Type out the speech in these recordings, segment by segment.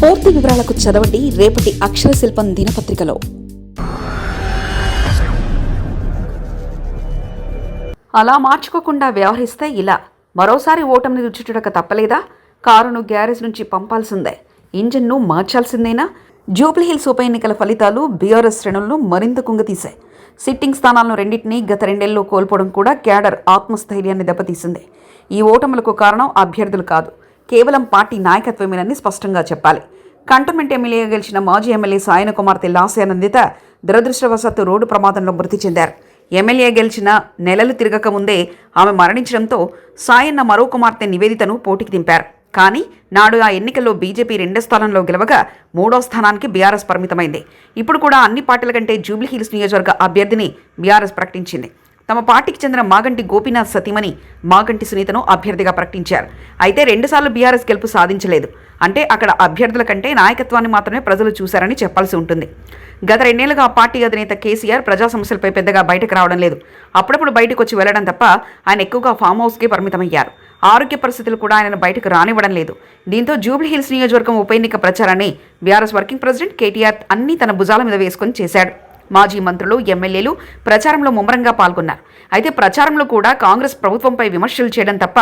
పూర్తి వివరాలకు చదవండి రేపటి అక్షర శిల్పం దినపత్రికలో. అలా మార్చుకోకుండా వ్యవహరిస్తే ఇలా. మరోసారి ఓటమిని రుచిచుడక తప్పలేదా? కారును గ్యారేజ్ నుంచి పంపాల్సిందే. ఇంజన్ను మార్చాల్సిందేనా? జూబ్లీహిల్స్ ఉప ఎన్నికల ఫలితాలు బీఆర్ఎస్ శ్రేణులను మరింత కుంగతీశాయి సిట్టింగ్ స్థానాలను రెండింటినీ గత రెండేళ్ళలో కోల్పోవడం కూడా క్యాడర్ ఆత్మస్థైర్యాన్ని దెబ్బతీసింది. ఈ ఓటములకు కారణం అభ్యర్థులు కాదు. కేవలం పార్టీ నాయకత్వమేనని స్పష్టంగా చెప్పాలి. కంటోన్మెంట్ ఎమ్మెల్యేగా గెలిచిన మాజీ ఎమ్మెల్యే సాయన కుమార్తె లాస్యానందిత దురదృష్టవశాత్తు రోడ్డు ప్రమాదంలో మృతి చెందారు. ఎమ్మెల్యే గెలిచిన నెలలు తిరగక ముందే ఆమె మరణించడంతో సాయన్న మరో కుమార్తె నివేదితను పోటీకి దింపారు. కానీ నాడు ఆ ఎన్నికల్లో బీజేపీ రెండో స్థానంలో గెలవగా మూడో స్థానానికి బీఆర్ఎస్ పరిమితమైంది. ఇప్పుడు కూడా అన్ని పార్టీల కంటే జూబ్లీహిల్స్ నియోజకవర్గ అభ్యర్థిని బీఆర్ఎస్ ప్రకటించింది. తమ పార్టీకి చెందిన మాగంటి గోపీనాథ్ సతీమణి మాగంటి సునీతను అభ్యర్థిగా ప్రకటించారు. అయితే రెండుసార్లు బీఆర్ఎస్ గెలుపు సాధించలేదు. అంటే అక్కడ అభ్యర్థుల కంటే నాయకత్వాన్ని మాత్రమే ప్రజలు చూశారని చెప్పాల్సి ఉంటుంది. గత రెండేళ్ళుగా పార్టీ అధినేత కేసీఆర్ ప్రజా సమస్యలపై పెద్దగా బయటకు రావడం లేదు. అప్పుడప్పుడు బయటకు వచ్చి వెళ్ళడం తప్ప ఆయన ఎక్కువగా ఫామ్ హౌస్కే పరిమితమయ్యారు. ఆరోగ్య పరిస్థితులు కూడా ఆయనను బయటకు రానివ్వడం లేదు. దీంతో జూబ్లీహిల్స్ నియోజకవర్గం ఉప ఎన్నిక ప్రచారాన్ని బీఆర్ఎస్ వర్కింగ్ ప్రెసిడెంట్ కేటీఆర్ అన్ని తన భుజాల మీద వేసుకొని చేశాడు. మాజీ మంత్రులు ఎమ్మెల్యేలు ప్రచారంలో ముమ్మరంగా పాల్గొన్నారు. అయితే ప్రచారంలో కూడా కాంగ్రెస్ ప్రభుత్వంపై విమర్శలు చేయడం తప్ప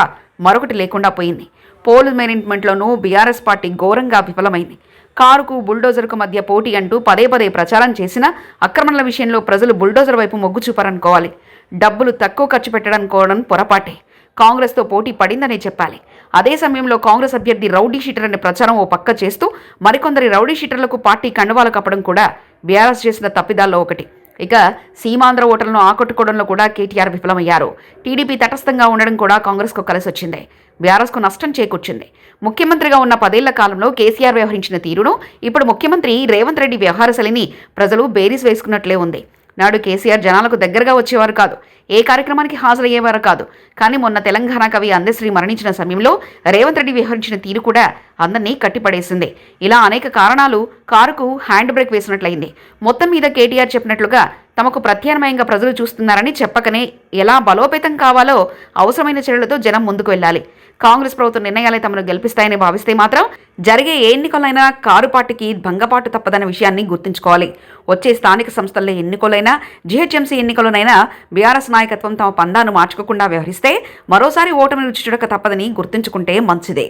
మరొకటి లేకుండా పోయింది. పోల్ మేనేజ్మెంట్లోనూ బీఆర్ఎస్ పార్టీ ఘోరంగా విఫలమైంది. కారుకు బుల్డోజర్కు మధ్య పోటీ అంటూ పదే పదే ప్రచారం చేసినా ఆక్రమణల విషయంలో ప్రజలు బుల్డోజర్ వైపు మొగ్గు చూపారనుకోవాలి. డబ్బులు తక్కువ ఖర్చు పెట్టడానుకోవడం పొరపాటే. కాంగ్రెస్తో పోటీ పడిందనే చెప్పాలి. అదే సమయంలో కాంగ్రెస్ అభ్యర్థి రౌడీ షీటర్ అనే ప్రచారం ఓ పక్క చేస్తూ మరికొందరి రౌడీ షీటర్లకు పార్టీ కండువాలు కప్పడం కూడా బీఆర్ఎస్ చేసిన తప్పిదాల్లో ఒకటి. ఇక సీమాంధ్ర ఓటర్లను ఆకట్టుకోవడంలో కూడా కేటీఆర్ విఫలమయ్యారు. టీడీపీ తటస్థంగా ఉండడం కూడా కాంగ్రెస్కు కలిసి వచ్చింది బీఆర్ఎస్కు నష్టం చేకూర్చింది. ముఖ్యమంత్రిగా ఉన్న పదేళ్ళ కాలంలో కేసీఆర్ వ్యవహరించిన తీరును ఇప్పుడు ముఖ్యమంత్రి రేవంత్ రెడ్డి వ్యవహారశైలిని ప్రజలు బేరీస్ వేసుకున్నట్లే ఉంది. నాడు కేసీఆర్ జనాలకు దగ్గరగా వచ్చేవారు కాదు. ఏ కార్యక్రమానికి హాజరయ్యేవారు కాదు. కానీ మొన్న తెలంగాణ కవి అందశ్రీ మరణించిన సమయంలో రేవంత్ రెడ్డి వ్యవహరించిన తీరు కూడా అందరినీ కట్టిపడేసింది. ఇలా అనేక కారణాలు కారుకు హ్యాండ్ బ్రేక్ వేసినట్లయింది. మొత్తం మీద కేటీఆర్ చెప్పినట్లుగా తమకు ప్రత్యామ్నాయంగా ప్రజలు చూస్తున్నారని చెప్పకనే ఎలా బలోపేతం కావాలో అవసరమైన చర్యలతో జనం ముందుకు వెళ్ళాలి. కాంగ్రెస్ ప్రభుత్వ నిర్ణయాలే తమను గెలిపిస్తాయని భావిస్తే మాత్రం జరిగే ఏ ఎన్నికలైనా కారు పార్టీకి భంగపాటు తప్పదన్న విషయాన్ని గుర్తుంచుకోవాలి. వచ్చే స్థానిక సంస్థల్లో ఎన్నికలైనా జీహెచ్ఎంసీ ఎన్నికలనైనా బీఆర్ఎస్ నాయకత్వం తమ పందాను మార్చుకోకుండా వ్యవహరిస్తే మరోసారి ఓటమి రుచి చూడక తప్పదని గుర్తుంచుకుంటే మంచిదే.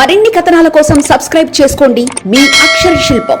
మరిన్ని కథనాల కోసం సబ్స్క్రైబ్ చేసుకోండి మీ అక్షర శిల్పం.